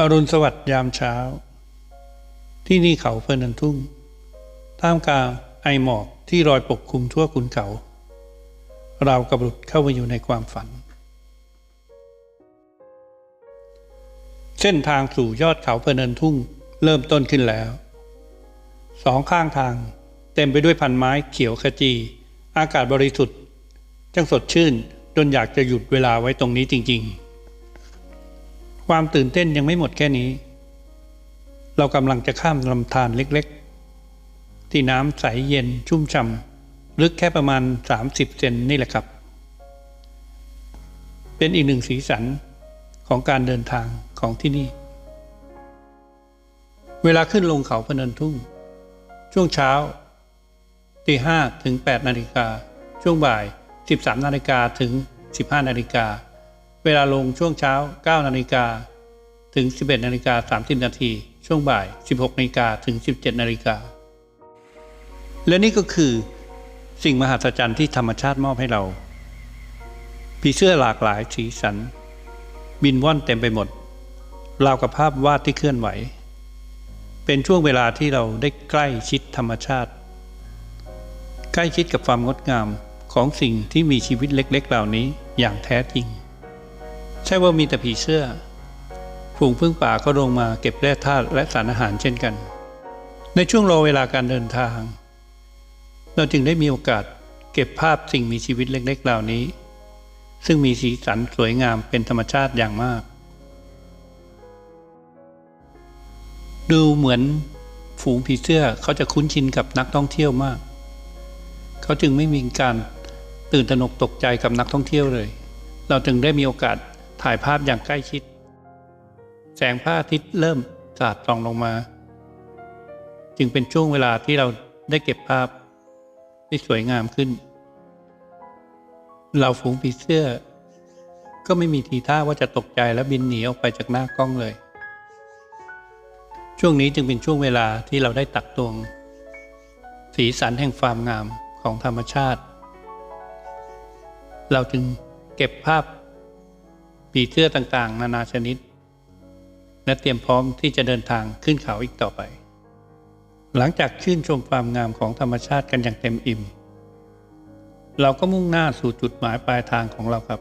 อรุณสวัสดิ์ยามเช้า ที่นี่เขาเพลินันทุ่ง ท่ามกลางไอหมอกที่รอยปกคลุมทั่วขุนเขา เรากระหลุดเข้าไปอยู่ในความฝัน เส้นทางสู่ยอดเขาเพลินันทุ่งเริ่มต้นขึ้นแล้ว สองข้างทางเต็มไปด้วยพันไม้เขียวขจี อากาศบริสุทธิ์จังสดชื่นจนอยากจะหยุดเวลาไว้ตรงนี้จริง ๆ ความตื่นเต้นยังไม่หมดแค่นี้ เรากำลังจะข้ามลำธารเล็กๆ ที่น้ำใสเย็นชุ่มฉ่ำลึกแค่ประมาณ 30 เซนนี่แหละครับ เป็นอีกหนึ่งสีสันของการเดินทางของที่นี่ เวลาขึ้นลงเขาพนันทุ่ง ช่วงเช้าตีห้าถึง8นาฬิกาช่วงบ่าย 13นาฬิกาถึง 15นาฬิกา เวลาลงช่วงเช้า 9 นาฬิกาถึง 11 นาฬิกา 30 นาที ช่วงบ่าย 16 นาฬิกาถึง 17 นาฬิกา และนี่ก็คือสิ่งมหัศจรรย์ที่ธรรมชาติมอบให้เรา ผีเสื้อหลากหลายสีสัน บินว่อนเต็มไปหมด ราวกับภาพวาดที่เคลื่อนไหว เป็นช่วงเวลาที่เราได้ใกล้ชิดธรรมชาติ ใกล้ชิดกับความงดงามของสิ่งที่มีชีวิตเล็ก ๆ เหล่านี้อย่างแท้จริง ใช่ว่ามีแต่ผีเสื้อฝูงพึ่งป่าก็ลงมาเก็บแร่ธาตุและสารอาหารเช่นกัน ในช่วงรอเวลาการเดินทาง เราจึงได้มีโอกาสเก็บภาพสิ่งมีชีวิตเล็กๆเหล่านี้ ซึ่งมีสีสันสวยงามเป็นธรรมชาติอย่างมาก ดูเหมือนฝูงผีเสื้อเขาจะคุ้นชินกับนักท่องเที่ยวมาก เขาจึงไม่มีการตื่นตระหนกตกใจกับนักท่องเที่ยวเลย เราจึงได้มีโอกาส ถ่ายภาพอย่างใกล้ชิด แสงพระอาทิตย์เริ่มสาดส่องลงมา จึงเป็นช่วงเวลาที่เราได้เก็บภาพที่สวยงามขึ้น เราฝูงผีเสื้อ ก็ไม่มีทีท่าว่าจะตกใจและบินหนีออกไปจากหน้ากล้องเลย ช่วงนี้จึงเป็นช่วงเวลาที่เราได้ตักตวง สีสันแห่งความงามของธรรมชาติ เราจึงเก็บภาพ ผีเสื้อต่างๆ นานาชนิด และเตรียมพร้อมที่จะเดินทางขึ้นเขาอีกต่อไป หลังจากชื่นชมความงามของธรรมชาติกันอย่างเต็มอิ่ม เราก็มุ่งหน้าสู่จุดหมายปลายทางของเราครับ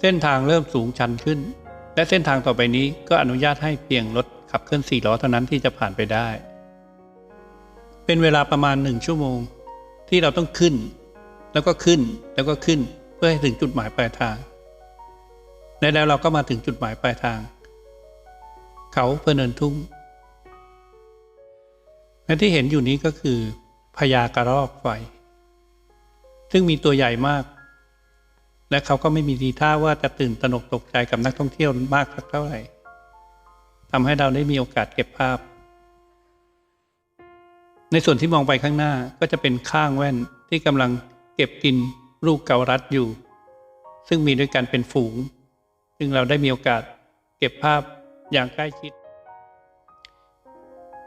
เส้นทางเริ่มสูงชันขึ้น และเส้นทางต่อไปนี้ก็อนุญาตให้เพียงรถขับเคลื่อนสี่ล้อเท่านั้นที่จะผ่านไปได้ เป็นเวลาประมาณหนึ่งชั่วโมงที่เราต้องขึ้น แล้วก็ขึ้นแล้วก็ขึ้นเพื่อให้ถึงจุดหมายปลายทาง และแล้วเราก็มาถึงจุดหมายปลายทาง เขาเพนินทุ่งและที่เห็นอยู่นี้ก็คือพญากระรอกไฟ ซึ่งมีตัวใหญ่มาก และเขาก็ไม่มีทีท่าว่าจะตื่นตระหนกตกใจกับนักท่องเที่ยวมากสักเท่าไหร่ทำให้เราได้มีโอกาสเก็บภาพ ในส่วนที่มองไปข้างหน้าก็จะเป็นข้างแว่นที่กำลังเก็บกินลูกเกาลัดอยู่ ซึ่งมีด้วยกันเป็นฝูง ซึ่งเราได้มีโอกาสเก็บภาพอย่างใกล้ชิด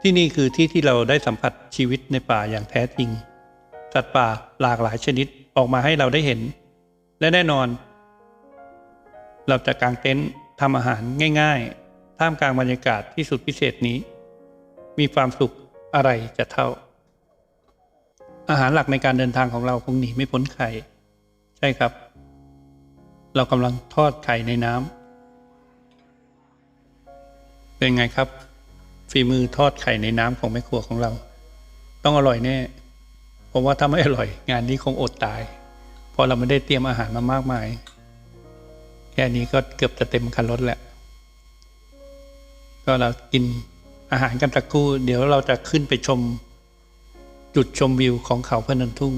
ที่นี่คือที่ที่เราได้สัมผัสชีวิตในป่าอย่างแท้จริง สัตว์ป่าหลากหลายชนิดออกมาให้เราได้เห็น และแน่นอน เราจะกางเต็นท์ทำอาหารง่าย ๆ ท่ามกลางบรรยากาศที่สุดพิเศษนี้ มีความสุขอะไรจะเท่า อาหารหลักในการเดินทางของเราคงหนีไม่พ้นไข่ ใช่ครับ เรากำลังทอดไข่ในน้ำเป็นไงครับ ฝีมือทอดไข่ในน้ำของแม่ครัวของเรา ต้องอร่อยแน่ผมว่าถ้าไม่อร่อย งานนี้คงอดตาย เพราะเราไม่ได้เตรียมอาหารมามากมาย แค่นี้ก็เกือบจะเต็มคันรถแหละ ก็เรากินอาหารกันตะครู่เดี๋ยวเราจะขึ้นไปชม จุดชมวิวของเขาพนันทุ่ง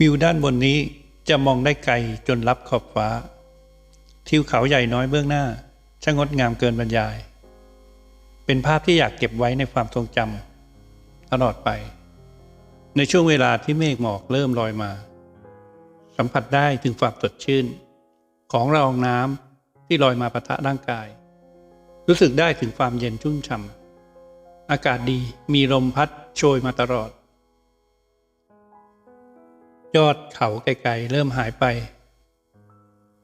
วิวด้านบนนี้ จะมองได้ไกลจนรับขอบฟ้า ทิวเขาใหญ่น้อยเบื้องหน้า ช่างงดงามเกินบรรยาย เป็นภาพที่อยากเก็บไว้ในความทรงจำตลอดไป ในช่วงเวลาที่เมฆหมอกเริ่มลอยมา สัมผัสได้ถึงความสดชื่น ของละอองน้ำที่ลอยมาปะทะร่างกาย รู้สึกได้ถึงความเย็นชุ่มฉ่ำอากาศดีมีลมพัดโชยมาตลอด ยอดเขาไกลๆเริ่มหายไป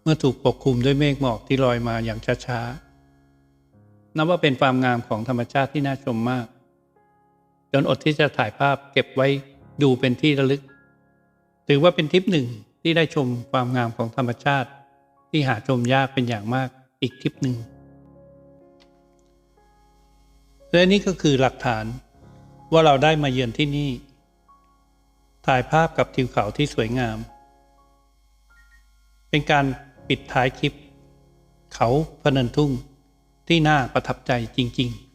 เมื่อถูกปกคลุมด้วยเมฆหมอกที่ลอยมาอย่างช้าๆนับว่าเป็นความงามของธรรมชาติที่น่าชมมาก จนอดที่จะถ่ายภาพเก็บไว้ดูเป็นที่ระลึก ถือว่าเป็นทริปหนึ่งที่ได้ชมความงามของธรรมชาติ ที่หาชมยากเป็นอย่างมากอีกทริปหนึ่งและนี่ก็คือหลักฐานว่าเราได้มาเยือนที่นี่ ถ่ายภาพกับทิวเขาที่สวยงาม เป็นการปิดท้ายคลิป เขาพนันทุ่งที่น่าประทับใจจริง ๆ